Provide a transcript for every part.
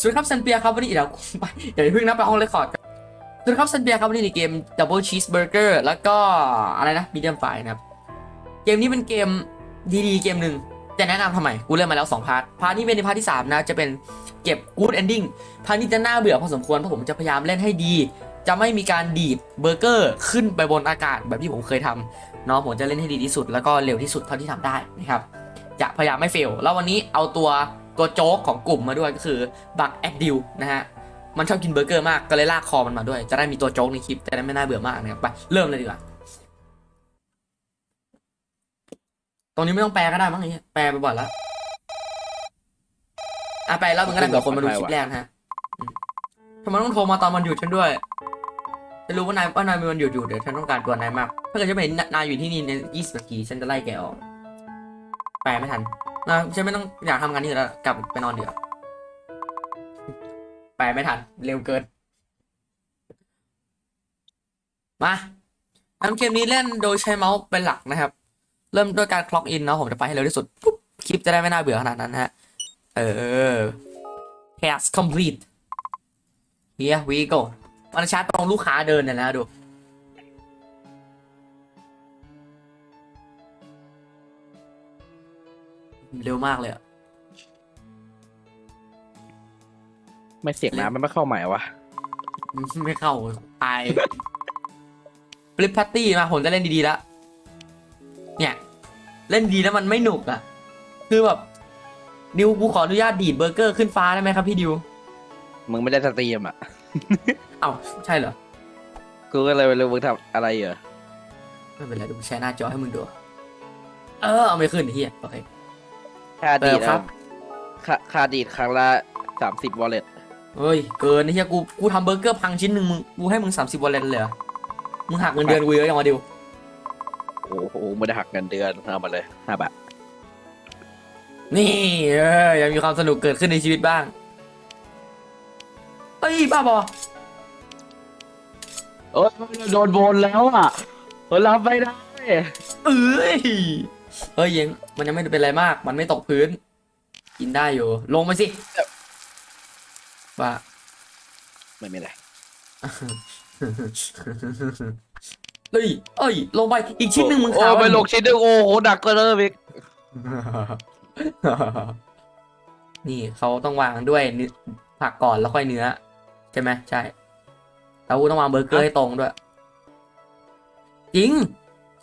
สวัสดีครับซันเปียครับวันนี้เดี๋ยวไปเดี๋ยวเพิ่งนับไปห้องเรคคอร์ดกันสวัสดีครับซันเปียครับวันนี้ในเกม Double Cheeseburger แล้วก็อะไรนะ Medium Fry นะครับ เกมนี้เป็นเกมดีๆ เกมหนึ่งจะแนะนำทำไม กูเล่นมาแล้ว 2 พาร์ท พาร์ทนี้เป็นในพาร์ทที่ 3 นะ จะเป็นเก็บ Good Ending พาร์ทนี้จะน่าเบื่อพอสมควรเพราะผมจะพยายามเล่นให้ดี จะไม่มีการดีดเบอร์เกอร์ขึ้นไปบนอากาศแบบที่ผมเคยทำเนาะผมจะเล่นให้ดีที่สุด แล้วก็เร็วที่สุดเท่าที่ทำได้นะครับจะพยายามไม่เฟลแล้ววันนี้เอาตัว ตัวโจ๊กของกลุ่มมาด้วยก็คือบักแอดดิวนะฮะมันชอบกินเบอร์เกอร์มากก็เลยลากคอมันมาด้วย จะได้มีตัวโจ๊กในคลิปจะได้ไม่น่าเบื่อมากนะครับไปเริ่มเลยดีกว่าตรงนี้ไม่ต้องแปลก็ได้มั้งไอ้เหี้ยแปลไปบ่อยแล้วอะไปแล้วมึงก็ได้เผื่อคนมาดูคลิปแรกนะฮะทำไมต้องโทรมาตอนมันหยุดฉันด้วยจะรู้ว่านายว่านายมีวันหยุดอยู่เดี๋ยวฉันต้องการตัวนายมาก ถ้าเกิดจะเห็นนายอยู่ที่นี่ใน20นาทีฉันจะไล่แกออก แปลไม่ทัน นะฉันไม่ต้องอยากทำงานนี่แล้วกลับไปนอนเดี๋ยวาแปไม่ทัน เร็วเกิน มาทำเกมนี้เล่นโดยใช้เมาส์เป็นหลักนะครับ เริ่มด้วยการคล็อกอินเนาะผมจะไปให้เร็วที่สุดปุ๊บคลิปจะได้ไม่น่าเบื่อขนาดนั้นฮะ เออ task complete here we go มันชาร์จตรงลูกค้าเดินเนี่ยนะดู เร็วมากเลยอะไม่เสียงน้ำมันไม่เข้าใหม่วะไม่เข้าตายฟลิปแพตตี้มาผมจะเล่นดีๆแล้วเนี่ย เล่นดีแล้วมันไม่หนุกอะ คือแบบดิวกูขออนุญาตดีดเบอร์เกอร์ขึ้นฟ้าได้ไหมครับพี่ดิว มึงไม่ได้สตรีมอะ เอ้าใช่เหรอ กูก็เลยไม่รู้มึงทำอะไรเหรอ ไม่เป็นไรเดูแชร์หน้าจอให้มึงดู เออ เอาไม่ขึ้นไอ้เฮียโอเค ค่าดีดเออครับ ค่าค่าดีดครั้งละสามสิบวอลเล็ตเฮ้ย เกินไอ้เฮียกู กูทำเบอร์เกอร์พังชิ้นหนึ่งมึง กูให้มึงสามสิบวอลเลนเลยเหรอมึงหักเงินเดือนกูเยอะยังวะดิว โอ้โหไม่ได้หักเงินเดือนเอามาเลยห้าบาทนี่เออยังมีความสนุกเกิดขึ้นในชีวิตบ้างเฮ้ยบ้าบอโอ้ยโดนโบนแล้วอะรับไม่ได้ เอ้ย เฮ้ยยังมันยังไม่เป็นไรมาก มันไม่ตกพื้น กินได้อยู่ ลงไปสิว่าไม่ไม่ได้เฮ้ยเอ้ย ลงไปอีกชิ้นหนึ่งมึงโอ้ขาวไปลงชิ้นหนึงโอ้โหดักก็เริ่มอีกนี่เขาต้องวางด้วยเนื้อผักก่อนแล้วค่อยเนื้อ ใช่ไหมใช่แล้วกูต้องวางเบอร์เกอร์ให้ตรงด้วย จริง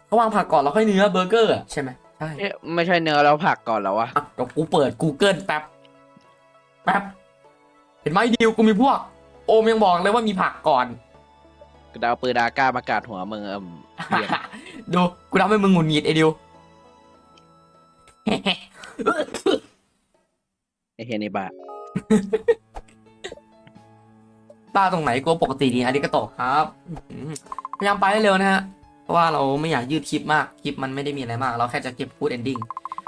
เขาวางผักก่อนแล้วค่อยเนื้อเบอร์เกอร์อะใช่ไหมใช่เอ๊ะไม่ใช่เนื้อแล้วผักก่อนแล้ววะอะเดี๋ยวกูเปิด Google แป๊บแป๊บเห็นไหมดิวกูมีพวก โอมยังบอกเลยว่ามีผักก่อน กูดาวปืนดาก้ามากาดหัวมึงเอิ่มเหี้ย ดูกูทำให้มึงหงุดหงิดไอ้ดิว ไอ้เฮียนี่บ้าตาตรงไหนกูปกติดีอาริกาโตะครับอื้อหือพยายามไปให้เร็วนะฮะ เพราะว่าเราไม่อยากยืดคลิปมาก คลิปมันไม่ได้มีอะไรมาก เราแค่จะเก็บกูดเอนดิ้ง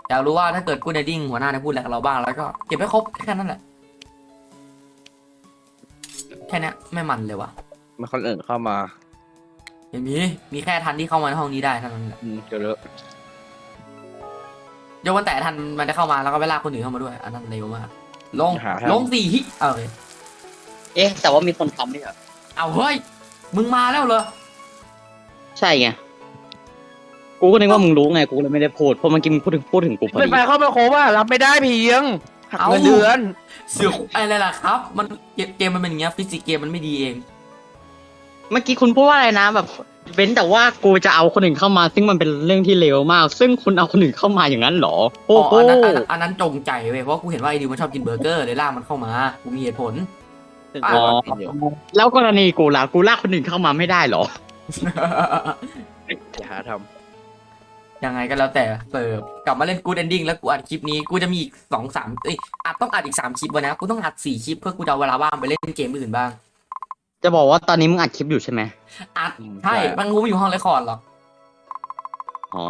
อยากรู้ว่าถ้าเกิดกูดเอนดิ้งหัวหน้าได้พูดอะไรกับเราบ้างแล้วก็เก็บให้ครบแค่นั้นแหละแค่เนี้ยไม่มันเลยวะมันคนอื่นเข้ามาไม่มีมีแค่ทันที่เข้ามาในห้องนี้ได้เท่านั้นแหละอืมเดี๋ยวเลอะยกเว้นแต่ทันมันจะเข้ามาแล้วก็ไปลากคนอื่นเข้ามาด้วย อันนั้นเร็วมาก ลงหาลงสี่ฮิเอาเลยเอ๊ะแต่ว่ามีคนทำด้วยเหรอเอาเฮ้ย มึงมาแล้วเหรอ ใช่ไง กูก็นึกว่ามึงรู้ไง กูเลยไม่ได้พูด เพราะเมื่อกี้มึงพูดถึงพูดถึงกูพอไม่ดี ไปเข้ามาโคว่ารับไม่ได้เพียงหักเอ้าเงินเดือน เสือกอะไรล่ะครับ มันเกมเกมมันเป็นอย่างเงี้ยฟิสิกส์เกมมันไม่ดีเอง เมื่อกี้คุณพูดว่าอะไรนะแบบเว้นแต่ว่ากูจะเอาคนอื่นเข้ามา ซึ่งมันเป็นเรื่องที่เลวมาก ซึ่งคุณเอาคนอื่นเข้ามาอย่างนั้นเหรอ โอ้อ๋อโหอันนั้นอันนั้นอันนั้นจงใจเว้ยเพราะกูเห็นว่าไอ้ดิวมันชอบกินเบอร์เกอร์เลยลากมันเข้ามา กูมีเหตุผลซึ่งอ๋กูอรอกินอยู่แล้วกรณีกูล่ะกูลากคนอื่นเข้ามาไม่ได้เหรอ อย่าหาทยังไงก็แล้วแต่เสิร์ฟกลับมาเล่นกูดเอนดิ้งแล้วกูอัดคลิปนี้กูจะมีอีกสองสามเอ้ยอัดต้องอัดอีกสามคลิปวะนะกูต้องอัดสี่คลิปเพื่อกูจะเอาเวลาว่างไปเล่นเกมอื่นบ้างจะบอกว่าตอนนี้มึงอัดคลิปอยู่ใช่ไหมอัดำอืมใช่มันกูไม่อยู่ห้องเรคคอร์ดหรอก อ๋อ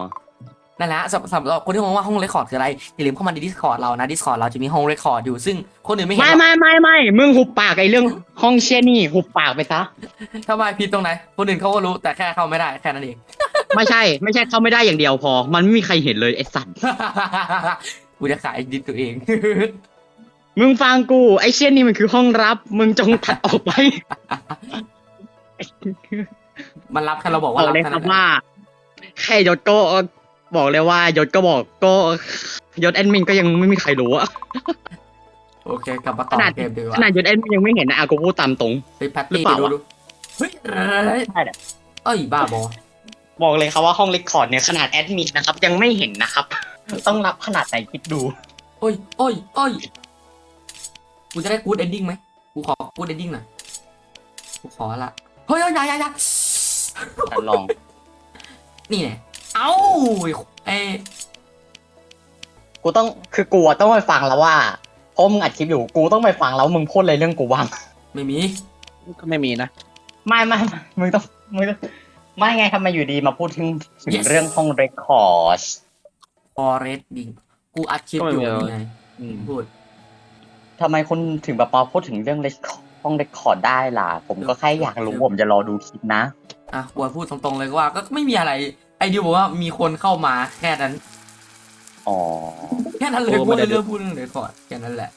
นั่นแหละสำสำหรับคนที่มองว่าห้องเรคคอร์ดคืออะไรอย่าลืมเข้ามาใน Discord เรานะ Discord เราจะมีห้องเรคคอร์ดอยู่ซึ่งคนอื่นไม่เห็นไม่หรอกไม่ไม่ไม่มึงหุบปากไอ้เรื่องห้องเช่ยนี่หุบปากไปซะ ทำไมผิดตรงไหน คนอื่นเขาก็รู้แต่แค่เข้าไม่ได้แค่นั้นเอง ไม่ใช่ ไม่ใช่เข้าไม่ได้อย่างเดียวพอ มันไม่มีใครเห็นเลยไอ้สัตว์ กูจะขายดิสตัวเอง มึงฟังกูไอ้เช่นนี่มันคือห้องรับ มึงจงตัดออกไปมันรับแค่เราบอกบว่าอกรับเลยแค่ครันั้บนว่าแค่ยศก็ บอกเลยว่ายศก็บอกก็ยศแอดมินก็ยังไม่มีใครรู้อะโอเคกลับมาต่อขนาดเกมดีกขว่านาดยศแอดมินยังไม่เห็นนะอากูพูดตามตรง ไปแพตหรือตี้เปไปล่าดูวะ ดูเฮ้ยอะไรใช่แหละเอ้ยบ้าบอบอกเลยครับว่าห้องเรคคอร์ดเนี่ยขนาดแอดมินนะครับยังไม่เห็นนะครับ ต้องรับขนาดไหนคิดดู โอ้ยโอ้ยโอ้ยกูจะได้กูดเอนดิ้งไหมกูขอกูดเอนดิ้งหน่อยกูขอละเฮ้ยเฮ้ยอยาอยาอยาลองนี่ไง เอ้าไอ้กูต้องคือกูอะต้องไปฟังแล้วว่าเพราะมึงอัดคลิปอยู่กูต้องไปฟังแล้วมึงพูดอะไรเรื่องกูบ้างไม่มี ก็ไม่มีนะ ไม่ไม่ไม่มึงต้องมึงต้องไม่ไงทำไมอยู่ดีมาพูดถึงถึง Yes เรื่องห้องเรคคอร์ดฟอเรสดิ้งกูอัดคลิปอยู่นี่ไงอืมพูด ทำไมคุณถึงแบบมาพูดถึงเรื่องเรคห้องเรคคอร์ดได้ล่ะ ผมก็แค่อยากรู้ผมจะรอดูคลิปนะ อะกูพูดตรงๆเลยว่าก็ไม่มีอะไร ไอดิวบอกว่ามีคนเข้ามาแค่นั้น อ๋อ แค่นั้นเลยพูดเรื่องพูดเรื่องเลยก่อนแค่นั้นแหละ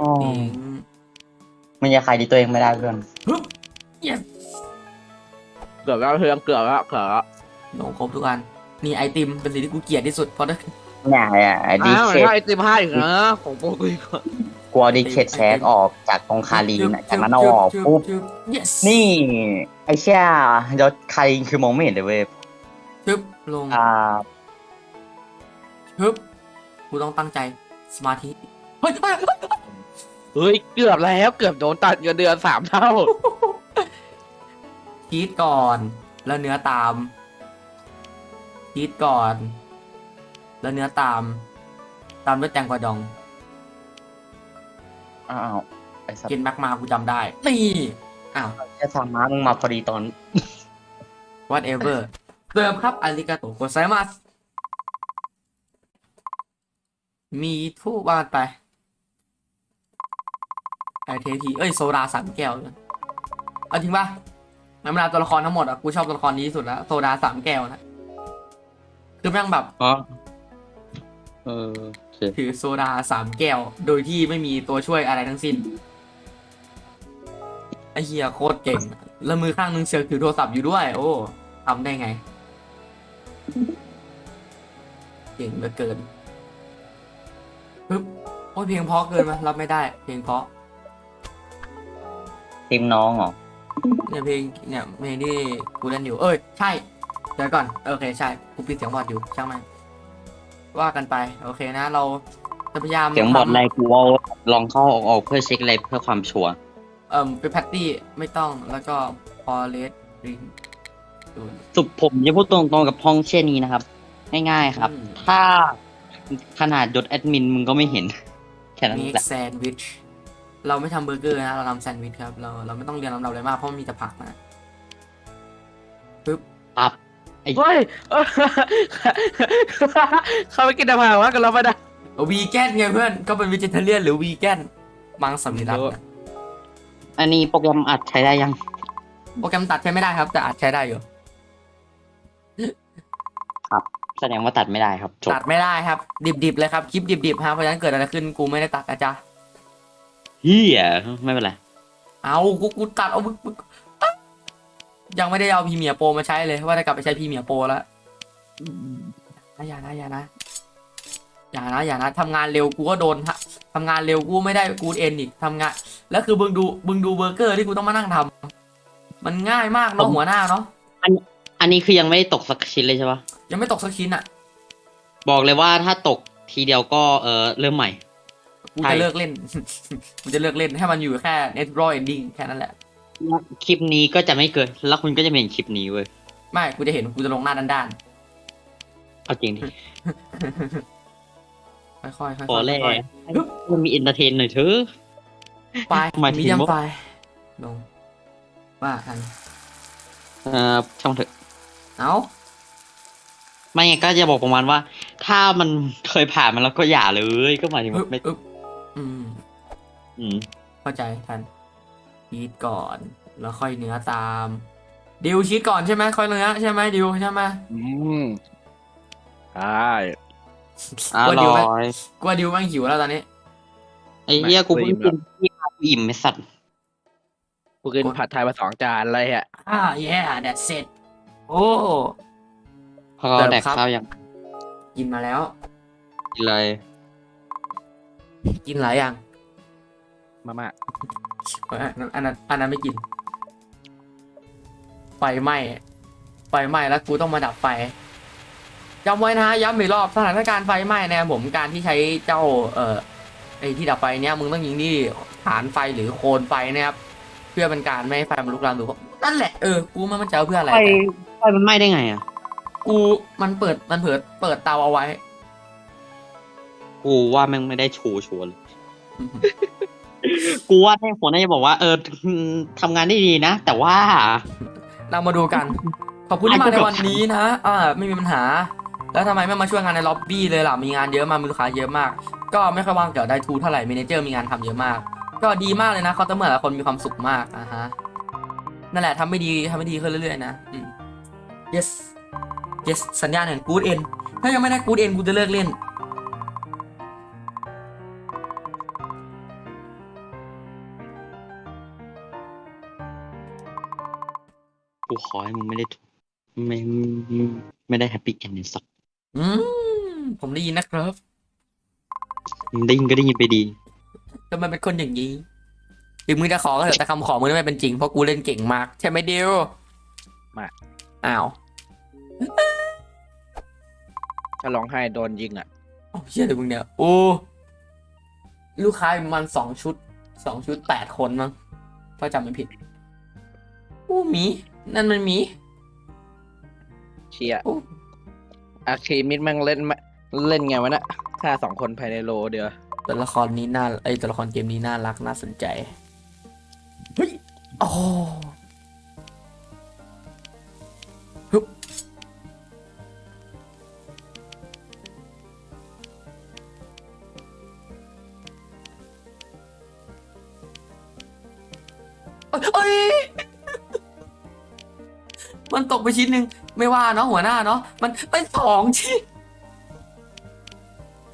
อ๋อเองมันยังใครดีตัวเองไม่ได้เพื่อน ฮึบเยสเกือบแล้วเพื่อนเกือบแล้วเกือบแล้วลงครบทุกอันนี่ไอติมเป็นสิ่งที่กูเกลียดที่สุดเพราะถ้าเนี่ยเนี่ยดีอ้าวเคให้ไอติมให้อีกนะของโปรกุยก่อนกลัวดีเคทแชกออกจากตรงคารีนอะจากนั้นเอาออกปุ๊บ yes นี่ ไอเชี่ยยศคารีนคือมองไม่เห็นเลยเว้ย ฮึบลงอ่าฮึบกูต้องตั้งใจสมาธิเฮ้ยเฮ้ยเฮ้ยเฮ้ยเกือบแล้วเกือบโดนตัดเงินเดือนสามเท่าชีดก่อน แล้วเนื้อตามชีดก่อน แล้วเนื้อตาม ตามด้วยแตงกวาดองอ้าวไอสัตกินว์แม็กมากูจำได้นี่อ้าว แค่สามมามึงมาพอดีตอน whatever เติมครับอาริกาโตโกไซมัสมีทูบานไปไอเทพีเอ้ยโซดาสามแก้วเลยเอาจริงป่ะในบรรดาตัวละครทั้งหมดอะกูชอบตัวละครนี้ที่สุดแล้วโซดาสามแก้วนะคือแม่งแบบอ๋อเออโอเคถือโซดาสามแก้ว โดยที่ไม่มีตัวช่วยอะไรทั้งสิ้นไอเฮียโคตรเก่ง แล้วมือข้างนึงเสือกถือโทรศัพท์อยู่ด้วย โอ้ทำได้ไง เก่งเหลือเกินปึ๊บโอ้ยเพลงเพราะเกินมารับไม่ได้ เพลงเพราะทีมน้องเหรอเนี่ยเพลงเนี่ยเพลงที่กูเล่นอยู่ เอ้ยใช่เดี๋ยวก่อนโอเคใช่กูปิดเสียงบอดอยู่ช่างมันว่ากันไป โอเคนะ เราจะพยายามเสียงบอดทำอะไรกูเอาลองเข้าออกออกเพื่อเช็คอะไรเพื่อความชัวร์เอ่อเป็นแพตตี้ไม่ต้องแล้วก็พอเลสริง สุดผมจะพูดตรงๆกับห้องเช่นนี้นะครับ ง่ายๆครับถ้าขนาดยศแอดมินมึงก็ไม่เห็น แค่นั้นมีแหละแซนด์วิช เราไม่ทำเบอร์เกอร์นะ เราทำแซนด์วิชครับ เราเราไม่ต้องเรียนลำดับอะไรมากเพราะมันมีแต่ผักนะ ปั๊บเฮ้ยเขาไปกินอาหารวะกันเราไม่ได้ วีแกนไงเพื่อน ก็เป็นวิจิเทเลียนหรือวีแกนมังสวิรัตรู้นะอันนี้โปรแกรมอัดใช้ได้ยัง โปรแกรมตัดใช้ไม่ได้ครับ แต่อาจใช้ได้อยู่ แสดงว่าตัดไม่ได้ครับจบตัดไม่ได้ครับ ดิบๆเลยครับคลิปดิบๆครับเพราะฉะนั้นเกิดอะไรขึ้นกูไม่ได้ตัดนะจ๊ะเฮียไม่เป็นไรเอากูกูตัดเอามึงมึงอ๊ะยังไม่ได้เอาพีเมียโปรมาใช้เลยว่าจะกลับไปใช้พีเมียโปรแล้วอย่านะอย่านะอย่านะอย่านะทำงานเร็วกูก็โดนฮะทำงานเร็วกูไม่ได้กูเอ็นอีกทำงาน แล้วคือมึงดูมึงดูเบอร์เกอร์ที่กูต้องมานั่งทำมันง่ายมากเนาะหัวหน้าเนาะ อันนี้คือยังไม่ได้ตกสักชิ้นเลยใช่ปะยังไม่ตกสักชิ้นอะบอกเลยว่าถ้าตกทีเดียวก็เออเริ่มใหม่ กูใช่ จะเลิกเล่น กูจะเลิกเล่นให้มันอยู่แค่ natural ending แค่นั้นแหละ คลิปนี้ก็จะไม่เกินแล้วคุณก็จะไม่เห็นคลิปนี้เว้ยไม่ กูจะเห็นกูจะลงหน้าด้านเอาจริงดิๆค่อยๆค่อยๆขอแรกค่อยมันมีเอนเตอร์เทนหน่อยเถอะ ๆไฟหมายถึง มีเดียมว่าไฟลงว่าทัน เออช่างเถอะ เอ้าไม่ไงก็จะบอกประมาณว่า ถ้ามันเคยผ่านมาแล้วก็อย่าเลย ก็หมายถึงอึ๊ว่าบไม่อึ๊บอืม อืมเข้าใจทันชีสก่อน แล้วค่อยเนื้อตาม ดิวชีสก่อนใช่ไหมค่อยเนื้อใช่ไหมดิวใช่ไหมอืมใช่อกลัวดิวร่ไหมอยกลัวดิวแม่งหิวแล้วตอนนี้ ไอ้เหี้ยกูเพิ่งกินที่ข้าวกูอิ่มไอ้สัตว์ กูกินผัดไทยมาสองจานอะไรอะอ่า yeah that's it โอ้พอเราแดกข้าวยังกินมาแล้ว กินเลยกินหลายอย่างมาม่าอันนั้นอันนั้นอันนั้นไม่กิน ไฟไหม้ไฟไหม้แล้วกูต้องมาดับไฟจำไว้นะฮะย้ำอีกรอบสถานการณ์ไฟไหม้นะครับผมการที่ใช้เจ้า เอ่อไอ้ที่ดับไฟเนี้ยมึงต้องยิงที่ฐานไฟหรือโคนไฟนะครับ เพื่อเป็นการไม่ให้ไฟมันลุกลามหรือนั่นแหละเออกูมันมันจะเอาเพื่ออะไรไฟแต่ ไฟมันไหม้ได้ไงอะ กูมันเปิดมันเปิดเปิดเตาเอาไว้ กูว่าแม่งไม่ได้โชว์ชวนกูว่าให้หัวหน้าจะบอกว่า เออทำงานได้ดีนะ แต่ว่า เรามาดูกัน ขอบคุณที่มาในวันนี้นะอ่าไม่มีปัญหา แล้วทำไมไม่มาช่วยงานในล็อบบี้เลยล่ะ มีงานเยอะมาก มีลูกค้าเยอะมาก ก็ไม่ค่อยว่างเกี่ยวได้ทูเท่าไหร่เมเนเจอร์มีงานทำเยอะมาก ก็ดีมากเลยนะเขาจะเหมือนกับคนมีความสุขมากอะฮะ นั่นแหละทำไม่ดีทำไม่ดีขึ้นเรื่อยๆนะอืม yes yes สัญญาณแห่ง good end ถ้ายังไม่ได้ good end กูจะเลิกเล่น กูขอให้มึงไม่ได้ถูกไม่ไม่ได้แฮปปี้เอนด์สักอืมผมได้ยินนะครับมึงได้ยินก็ได้ยินไปดีทำไมเป็นคนอย่างนี้ถึงมึงจะขอก็เถอะแต่คำขอมึงไม่เป็นจริงเพราะกูเล่นเก่งมาก ใช่ไหมเดียวมาอ้าว ถ้าร้องไห้โดนยิงอะโอ้เชี่ยเลยมึงเนี่ย โอ้ ลูกค้าประมาณสองชุด สองชุดแปดคนมั้งถ้าจำไม่ผิดโอ้หมี นั่นมันหมีเชียร์โอ้อาคีมิดแม่งเล่นมาเล่นไงวะน่ะฆ่าสองคนภายในโลเดียวตัวละครนี้น่าไอยตัวละครเกมนี้น่ารักน่าสนใจ เฮ้ย โอ้ ชิ้นหนึ่งไม่ว่าเนาะหัวหน้าเนาะมันเป็นสองชิ้น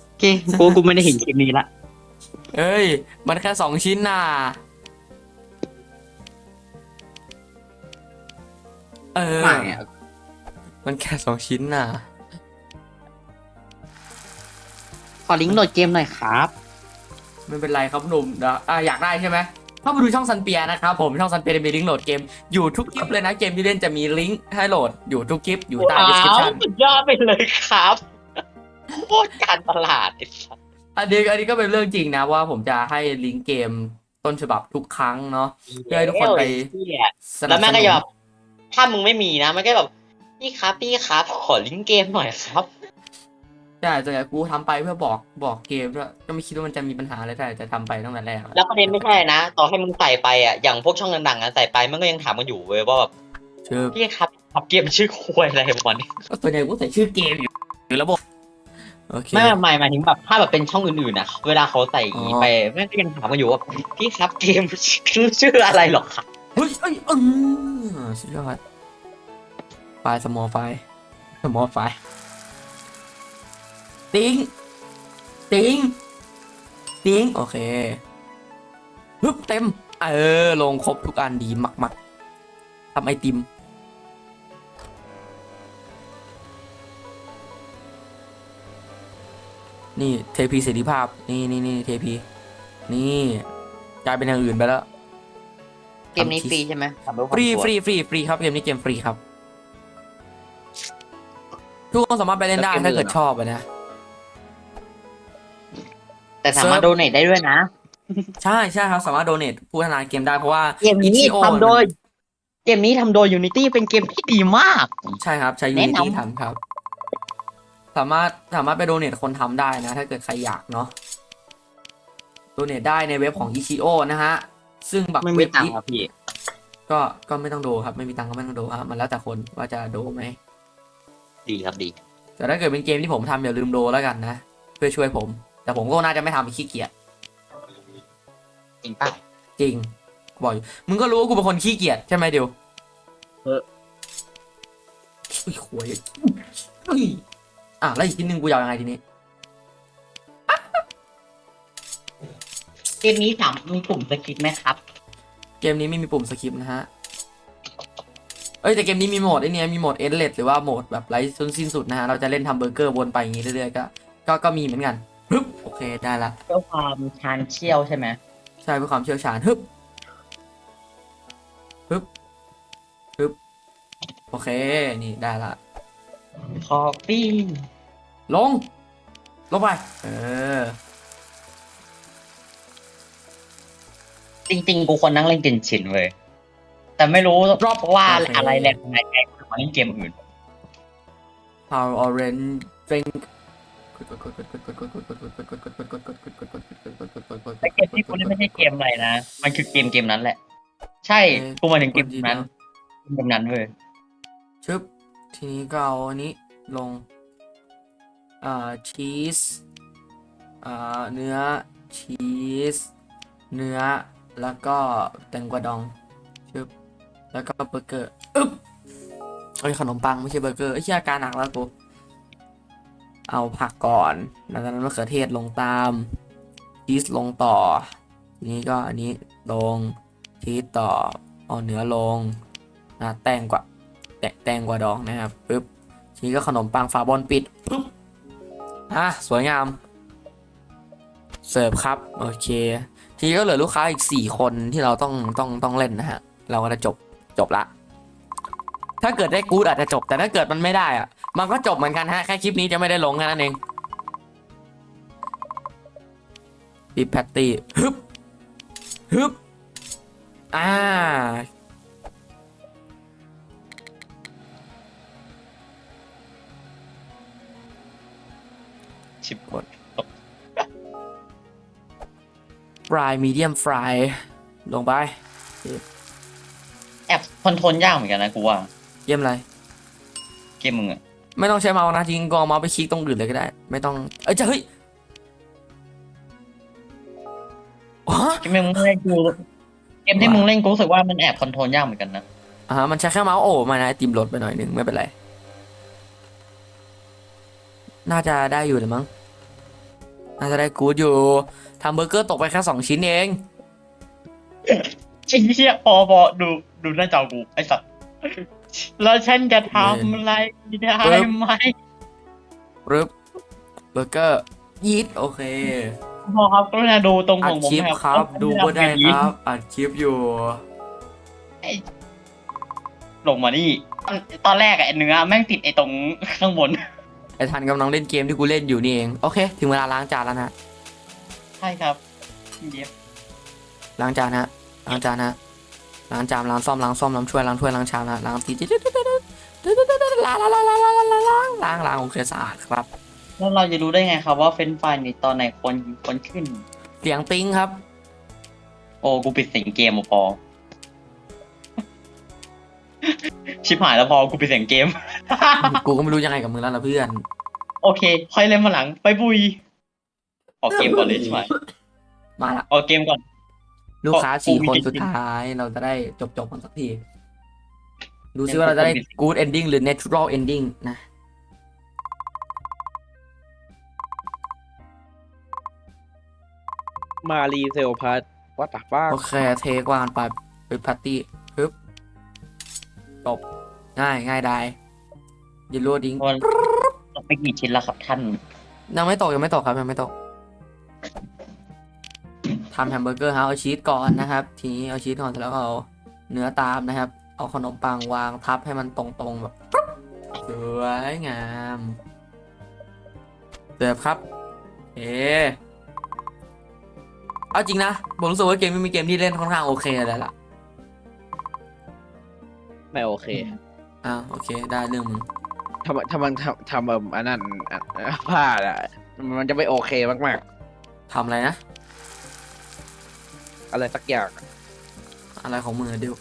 โอเคกูกูไม่ได้เห็นคลิปนี้ละเอ้ย มันแค่สองชิ้นน่ะเออ ไม่อะมันแค่สองชิ้นน่ะขอลิงก์โหลดเกมหน่อยครับ ไม่เป็นไรครับหนุ่มเดี๋ยวอะอยากได้ใช่ไหม เข้ามาดูช่องซันเปียนะครับผมช่องซันเปียมีลิงก์โหลดเกมอยู่ทุกคลิปเลยนะเกมที่เล่นจะมีลิงก์ให้โหลดอยู่ทุกคลิปอยู่ใต้ description สุดยอดไปเลยครับโคตรการตลาดไอ้สัสอันนี้อันนี้ก็เป็นเรื่องจริงนะว่าผมจะให้ลิงก์เกมต้นฉบับทุกครั้งเนาะเพื่อให้ทุกคนไปเหี้ยสนัแล้บวสแม่งนุก็จะแบนบถ้ามึงไม่มีนะมันก็แบบพี่ครับพี่ครับขอลิงก์เกมหน่อยครับ ใช่แต่กูทำไปเพื่อบอกบอกเกมด้วยก็ไม่คิดว่ามันจะมีปัญหาอะไรแต่จะทำไปตั้งแต่แรกอะแล้วประเด็นไม่ใช่นะ ต่อให้มึงใส่ไปอะอย่างพวกช่องดังๆอะใส่ไปมันก็ยังถามกันอยู่เว้ยว่าแบบชื่อพี่ครับครับเกมชื่อควยอะไรประมาณนี้ก็ตัวใหญ่กูใส่ชื่อเกมอยู่อยู่ระบบโอเคไม่ไม่หมายถึงแบบถ้าแบบเป็นช่องอื่นๆนะเวลาเขาใส่อย่างงี้อ๋อไปแม่งก็ยังถามกันอยู่ว่าพี่ครับเกมชื่อชื่ออะไรหรอครับเฮ้ยเอ้ยอืมสุดยอดไฟล์ small ไฟล์ small ไฟล์ ติ้งติ้งติ้งโอเคฮึบเต็ม เออ ลงครบทุกอันดีมากๆทำไอติม นี่เทพีเสรีภาพ นี่นี่นี่เทพี นี่กลายเป็นอย่างอื่นไปแล้ว เกมนี้ฟรีใช่ไหมทำด้วยควาฟมรีกลัวฟรีฟรีฟรีครับ เกมนี้เกมฟรีครับ ทุกคนสามารถไปเล่นได้แล้วเกมถ้าเกิดอื่นอะชอบอะนะ แต่สามารถโดเนทได้ด้วยนะ ใช่ใช่ครับ สามารถโดเนทผู้พัฒนาเกมได้เพราะว่าเกมนี้ itch.io ทำโดย เกมนี้ทำโดย Unity เป็นเกมที่ดีมาก ใช่ครับใช้แนะ Unity นำทำครับ สามารถสามารถไปโดเนทคนทำได้นะ ถ้าเกิดใครอยากเนาะโดเนทได้ในเว็บของ itch.io นะฮะ ซึ่งแบบไม่มีเว็บตังนี้ค์ครับพี่ก็ก็ไม่ต้องโดครับ ไม่มีตังค์ก็ไม่ต้องโดครับมันแล้วแต่คนว่าจะโดไหมดีครับดี แต่ถ้าเกิดเป็นเกมที่ผมทำอย่าลืมโดแล้วกันนะเพื่อช่วยผม แต่ผมก็น่าจะไม่ทำขี้เกียจจริงป่ะจริงบอกอยู่มึงก็รู้ว่ากูเป็นคนขี้เกียจใช่ไหมเดียวเออ อุ้ยขวยเฮ้ยอะแล้วอีกทีนึงกูยาวยังไงทีนี้อะเกมนี้ถามมีปุ่มสกิปไหมครับ เกมนี้ไม่มีปุ่มสคิปนะฮะ เอ้ยแต่เกมนี้มีโหมดไอเนี้ยมีโหมดเอ l เลหรือว่าโหมดแบบไร้จนสิ้นสุดนะฮะ เราจะเล่นทำเบอร์เกอร์วนไปอย่างนี้เรื่อยๆก็ ก็ก็มีเหมือนกัน ฮึบโอเคได้ละเพื่อความชาญเชี่ยวใช่ไหมใช่เพื่อความเชี่ยวชาญฮึบฮึบฮึบโอเคนี่ได้ละคอฟฟี่ลง ลงไป เออ จริงๆ กูควรนั่งเล่นเกนชินเว้ยแต่ไม่รู้ Drop ว่าโอเคอะไรแหลกไหนแหลกมาเล่นเกมอื่น Power Orange Drink แต่เกมที่กูเล่นไม่ใช่เกมอะไรนะ มันคือเกมเกมนั้นแหละ ใช่กูมาถึงเกมนั้นเกมนั้นเว้ยชึบทีนี้ก็เอาอันนี้ลงอ่าชีสอ่าเนื้อชีสเนื้อแล้วก็แตงกวาดองชึบแล้วก็เบอร์เกอร์อึ๊บเอ้ยขนมปังไม่ใช่เบอร์เกอร์ไอ้เชี่ยอาการหนักแล้วกู เอาผักก่อนแล้วจากนั้นมะเขือเทศลงตามชีสลงต่อ นี้ก็อันนี้ลงชีสต่อเอาเนื้อลงนะแตงกว่าแตแตงกว่าดองนะครับปึ๊บทีนี้ก็ขนมปังฝาบอลปิดปึ๊บอะสวยงาม เสิร์ฟครับ โอเค ทีนี้ก็เหลือลูกค้าอีก 4 คนที่เราต้องต้องต้องเล่นนะฮะ เราก็จะจบจบละ ถ้าเกิดได้กูดอาจจะจบ แต่ถ้าเกิดมันไม่ได้อะ มันก็จบเหมือนกันฮะ แค่คลิปนี้จะไม่ได้ลงแค่นั้นเองดิแพตตี้ฮึบฮึบอ่าชิบกดฟรายมีเดียมฟรายลงไป แอบคอนโทรลยากเหมือนกันนะกูว่า เยี่ยมอะไร เกมมึงอะ ไม่ต้องใช้เมาส์นะจริงก็เอาเมาส์ไปคลิกตรงอื่นเลยก็ได้ ไม่ต้อง เอ้ยจะเฮ้ยอ๋อเกมมึงเล่นกูเกมที่มึงเล่นกูรู้สึกว่ามันแอบคอนโทรลยากเหมือนกันนะอ่ามันใช้แค่เมาส์โอ้มานะไอติมลดไปหน่อยหนึ่งไม่เป็นไร น่าจะได้อยู่เลยมั้ง น่าจะได้กูดอยู่ทำเบอร์เกอร์ตกไปแค่สองชิ้นเองไอ้เหี้ยพอพอดูดูหน้าจอกูไอ้สัตว์ แล้วฉันจะทำอะไรได้ไหมรึบเบอร์เกอร์ยีดโอเคพอครับก็น่าดูตรงขอัอดงผมคลิปครับ ดูก็ได้ครับ อัดคลิปอยู่ ลงมานี่ตอนตอนแรกอะไอ้เนื้อแม่งติดไอ้ตรงข้างบน ไอทันกำลังเล่นเกมที่กูเล่นอยู่นี่เอง โอเค ถึงเวลาล้างจานแล้วนะ ใช่ครับเย็บล้างจานฮะล้างจานฮะ ล้างจานล้างซ่อมล้างซ่อมล้างถ้วยล้างถ้วยล้างชามล้างตีล้างล้างล้างล้างล้างล้างล้างล้างล้างโอเคสะอาดครับ แล้วเราจะรู้ได้ไงครับว่าเฟรนช์ฟรายนี่ตอนไหนควรควรขึ้น เสียงติ้งครับ โอ้กูปิดเสียงเกมอะพอ ชิบหายแล้วพอกูปิดเสียงเกม กูก็ไม่รู้ยังไงกับมึงแล้วนะเพื่อน โอเค ค่อยเล่นมาหลัง ไปบุย ออกเกมก่อนเลยใช่ไหมมาละออกเกมก่อน ลูกค้ากูสี่มีคนจริงๆสุดท้ายเราจะได้จบจบกันสักที ดูซิว่าเราจะได้ good ending หรือ natural ending นะมารีเซลพัทวัตถุฟ้าโอเค เทกวางไปไปปาร์ตี้ปึ๊บจบง่ายง่ายได้ยินรัวดิ้งมันตกไปกี่ชิ้นแล้วครับท่าน ยังไม่ตกยังไม่ตกครับยังไม่ตก ทำแฮมเบอร์เกอร์ฮะเอาชีสก่อนนะครับ ทีนี้เอาชีสก่อนเสร็จแล้วก็เอาเนื้อตามนะครับ เอาขนมปังวางทับให้มันตรงๆแบบปึ๊บสวยงามเสิร์ฟครับ เอเอาจริงนะผมรู้สึกว่าเกมนี้มีเกมที่เล่นค่อนข้างโอเคเลยล่ะไม่โอเคอ่าโอเค ได้เรื่องมึงทำทำมันทำทำแบบอันนั้นอะพลาดอะ มันจะไม่โอเคมากทำอะไรนะๆ อะไรสักอย่างอะไรของมึงอะดิว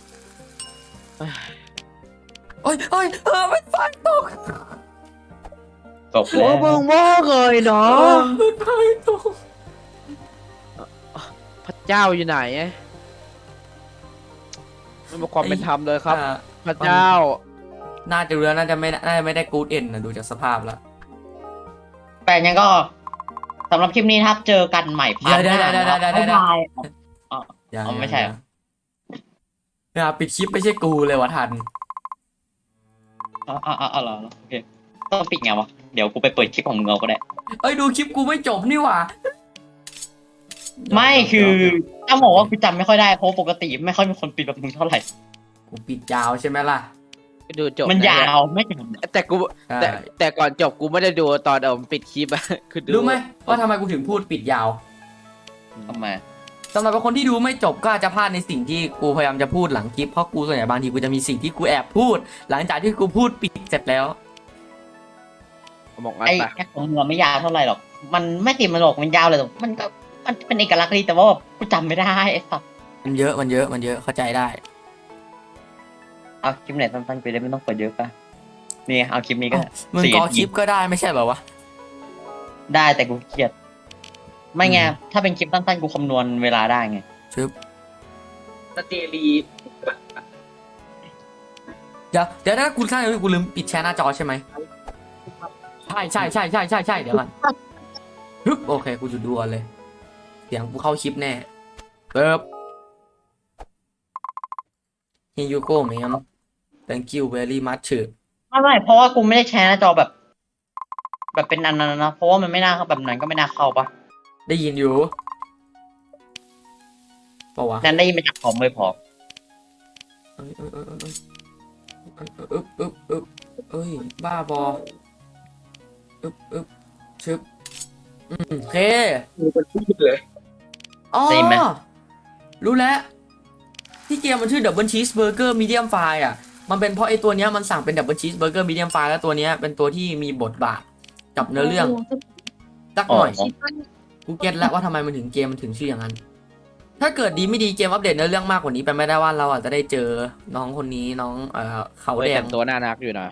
โอ้ยโอ้ยเออเป็นไฟตกจบแล้วว่าเลยเนาะเออเป็นไฟตกพระเจ้าอยู่ไหนไม่มีความเป็นธรรมเลยครับ อ่าพระเจ้า น่าจะเรือน่าจะไม่น่าจะไม่ได้กูดเอ็นนะดูจากสภาพแล้วแปลงยังก็สำหรับคลิปนี้นะครับเจอกันใหม่พาร์ทหน้าเดี๋ยวๆๆๆๆๆนะครับบ๊ายบาย ยังอ๋อไม่ใช่เหรออย่าปิดคลิปไม่ใช่กูเลยวะทัน อ๋ออ๋ออ๋อเหรอโอเคต้องปิดไงวะ เดี๋ยวกูไปเปิดคลิปของมึงเอาก็ได้ เอ้ยดูคลิปกูไม่จบนี่หว่าไม่คือถ้าบอกว่ากูจำไม่ค่อยได้เพราะปกติไม่ค่อยมีคนปิดแบบมึงเท่าไหร่ กูปิดยาวใช่ไหมล่ะดูจบมันนะยาวไม่จำแต่กูใช่แต่แต่ก่อนจบกูไม่ได้ดูตอนเอาปิดคลิปอะคือดูรู้ไหมว่าทำไมกูถึงพูดปิดยาว ทำไม สำหรับคนที่ดูไม่จบก็อาจจะพลาดในสิ่งที่กูพยายามจะพูดหลังคลิปเพราะกูส่วนใหญ่บางทีกูจะมีสิ่งที่กูแอบพูด หลังจากที่กูพูดปิดเสร็จแล้วบอกงั้นไอ้ปะแอคของมึงอะไม่ยาวเท่าไหร่หรอก มันไม่ติดมันหรอกมันยาวเลยแต่มันก็มันเป็นเอกลักษณ์ดีแต่ว่าแบบกูจำไม่ได้ไอ้สัสมันเยอะมันเยอะมันเยอะเข้าใจได้ เอาคลิปไหนสั้นๆไปได้ไม่ต้องเปิดเยอะป่ะนี่เอาคลิปนี้ก็ มึงสี่กอนาคทีลิปก็ได้ไม่ใช่แบบวะได้แต่กูเครียด ไม่ไงอืมถ้าเป็นคลิปสั้นๆ กูคำนวณเวลาได้ไง ชึบสเตรีเดี๋ยวเดี๋ยวถ้ากูสร้างกูลืมปิดแชร์หน้าจอใช่ไหมใช่ใช่ใช่ใช่ใช่ใช่เดี๋ยวก่อนฮึบโอเคกูหยุดดูก่อนเลย เสียงกูเข้าคลิปแน่เบิบ Here you go ma'am thank you very much ไม่ไม่เพราะว่ากูไม่ได้แชร์หน้าจอแบบ แบบเป็นอันนั้นนะ เพราะว่ามันไม่น่าเข้าแบบนั้นก็ไม่น่าเข้าปะ ได้ยินอยู่ปะวะนั่นได้ยินมาจากของเลยพอเอ้ยเอ้ยเอ้ยเอ้ยเอ้ยเอ้ยเอ้ยเอ้ยบ้าบออึ๊บอึ๊บชึบอืมโอเคมีคนพูดเลย อ๋อ ได้ยินไหม รู้แล้ว ที่เกมมันชื่อดับเบิลชีสเบอร์เกอร์มีเดียมไฟอะ มันเป็นเพราะไอตัวเนี้ยมันสั่งเป็นดับเบิลชีสเบอร์เกอร์มีเดียมไฟแล้วตัวเนี้ยเป็นตัวที่มีบทบาทกับเนื้อเรื่องสักหน่อย กูเก็ตแล้วว่าทำไมมันถึงเกมมันถึงชื่ออย่างนั้น ถ้าเกิดดีไม่ดีเกมอัปเดตเนื้อเรื่องมากกว่านี้เป็นไม่ได้ว่าเราอาจจะได้เจอน้องคนนี้น้องเอ่อเขาเขาแดแต่งงตัวน่ารักอยู่นะ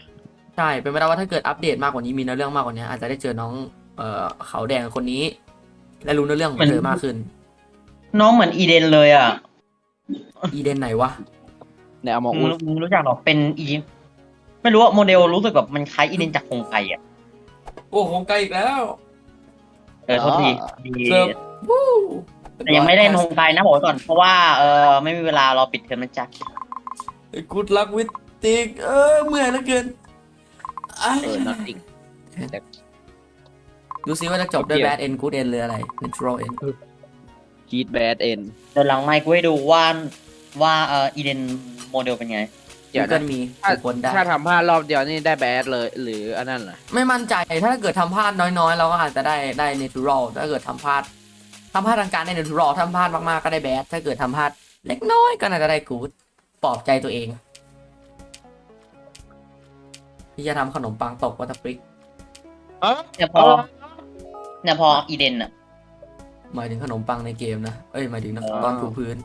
ใช่เป็นไปได้ว่าถ้าเกิดอัปเดตมากกว่านี้มีเนื้อเรื่องมากกว่านี้ อาจจะได้เจอน้องเอ่อเขาแดงคนนี้ และรู้เนื้อเรื่องของเธอมากขึ้น น้องเหมือนอีเดนเลยอะอีเดนไหนวะในอมองมึอุงสมึงรู้จักหรอเป็นอีไม่รู้ว่าโมเดลรู้สึกแบบมันคล้ายอีเดนจากโครงไก่อะโอ้โหไกลอีกแล้ว เออโทษทีดีเสิร์ฟวู้แต่ยังไม่ได้โครงไก่นะบอกไว้ก่อน เพราะว่าเออไม่มีเวลารอปิดเทอมนะจ๊ะกูดลักวิตติกเออเมื่อยเหลือเกินอ้ายเออ not จริงดูซิว่าจะจบด้วย bad end good end หรืออะไร natural end คีดแบดเอ็นเดี๋ยวหลังไมค์กูให้ดูว่าว่าเอออีเดนโมเดลเป็นไง เดี๋ยวก็นะมีถ้าทุกคนได้ ถ้าทำพลาดรอบเดียวนี่ได้แบดเลย หรืออันนั้นเหรอไม่มั่นใจถ้าเกิดทำพลาดน้อยๆ เราก็อาจจะได้ได้ natural ถ้าเกิดทำพลาดทำพลาดทางการได้ natural ทำพลาดมากๆก็ได้ bad ถ้าเกิดทำพลาดเล็กน้อยก็น่าจะได้ good ปลอบใจตัวเองพี่จะทำขนมปังตกวัตถุปริกเนี่ยพอ เนี่ยพออีเดนอะ หมายถึงขนมปังในเกมนะเอ้ยหมายถึงอ๋อ ตอนถูพื้น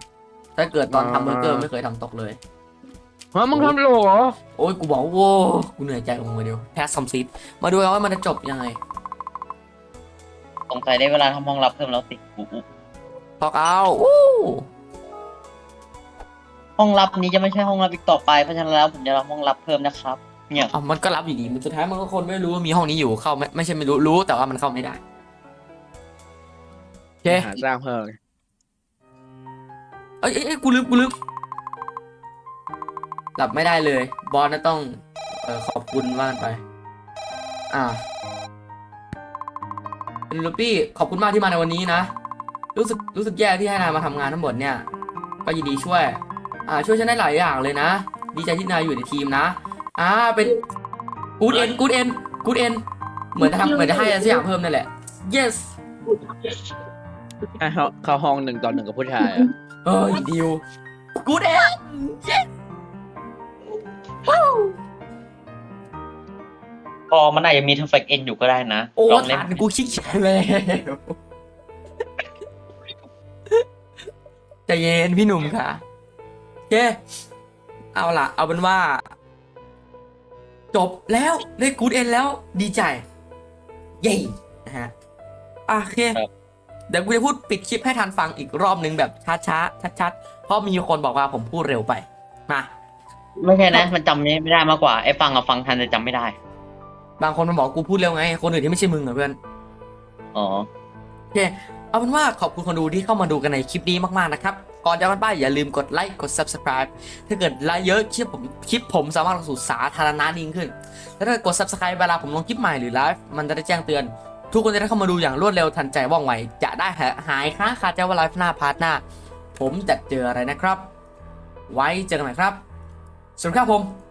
ถ้าเกิดตอนทำเบอร์เกอร์ไม่เคยทำตกเลย ฮะมึงทำโหลเหรอโอ้ยกูบอกว่าโว้กูเหนื่อยใจกับมึงมาเดียวแพสซัมซิดมาดูกันว่ามันจะจบยังไงสงสัยได้เวลาทำห้องรับเพิ่มแล้วสิอู้อู้พอกเอาอู้ห้องรับนี้จะไม่ใช่ห้องรับอีกต่อไปเพราะฉะนั้นแล้วผมจะรับห้องรับเพิ่มนะครับ เนี่ยเอามันก็รับอยู่ดีมันสุดท้ายมันก็คนไม่รู้ว่ามีห้องนี้อยู่เข้าไม่ไม่ใช่ไม่รู้รู้แต่ว่ามันเข้าไม่ได้โอเคหาสร้างเพิ่มเอ้ยเอ้ยเอ้ยกูลืมกูลืม หลับไม่ได้เลย บอสน่าต้องเออขอบคุณว่ากันไป อ่าลูปี้ขอบคุณมากที่มาในวันนี้นะ รู้สึกรู้สึกแย่ที่ให้นายมาทำงานทั้งหมดเนี่ย ก็ยินดีช่วย อ่า ช่วยฉันได้หลายอย่างเลยนะ ดีใจที่นายอยู่ในทีมนะ อ่า เป็นกูดเอ็นกูดเอ็นกูดเอ็นเหมือนจะทำเหมือนจะให้อะไรสักอย่างเพิ่มนั่นแหละ yes อะเขาเข้าห้องหนึ่งต่อหนึ่งกับผู้ชายอะเอ้ยดิวกูดเอ็น yes อมันอาจจะมีท e ร์เฟกเอ็นอยู่ก็ได้นะโอ้ลองเล่นฐานกูชิกแฉแล้วใจเย็นพี่หนุ่มค่ะโอเคเอาล่ะ เอาเป็นว่า จบแล้วได้กูดเอ็นแล้ว ดีใจ เย้นะฮะอะโอเค เดี๋ยวกูจะพูดปิดคลิปให้ทันฟังอีกรอบนึงแบบช้าๆชัดๆเพราะมีคนบอกว่าผมพูดเร็วไป มา ไม่ใช่นะ มันจำไม่ได้มากกว่าไอ้ฟังอะฟังทันแต่จำไม่ได้ บางคนมันบอกกูพูดเร็วไง คนอื่นที่ไม่ใช่มึงเหรอเพื่อน อ๋อเค เอาเป็นว่าขอบคุณคนดูที่เข้ามาดูกันในคลิปนี้มากๆนะครับ ก่อนจะกันไปอย่าลืมกดไลค์กด subscribe ถ้าเกิดไลค์เยอะคลิปผมคลิปผมสามารถลงสู่สาธารณะยิ่งขึ้น แล้วถ้ากด subscribe เวลาผมลงคลิปใหม่หรือไลฟ์มันจะได้แจ้งเตือน ทุกคนจะได้เข้ามาดูอย่างรวดเร็วทันใจว่องไวจะได้หาหายค้างคาใจว่าไลฟ์หน้าพาร์ทหน้า ผมจะเจออะไรนะครับ ไว้เจอกันใหม่ครับสวัสดีครับผม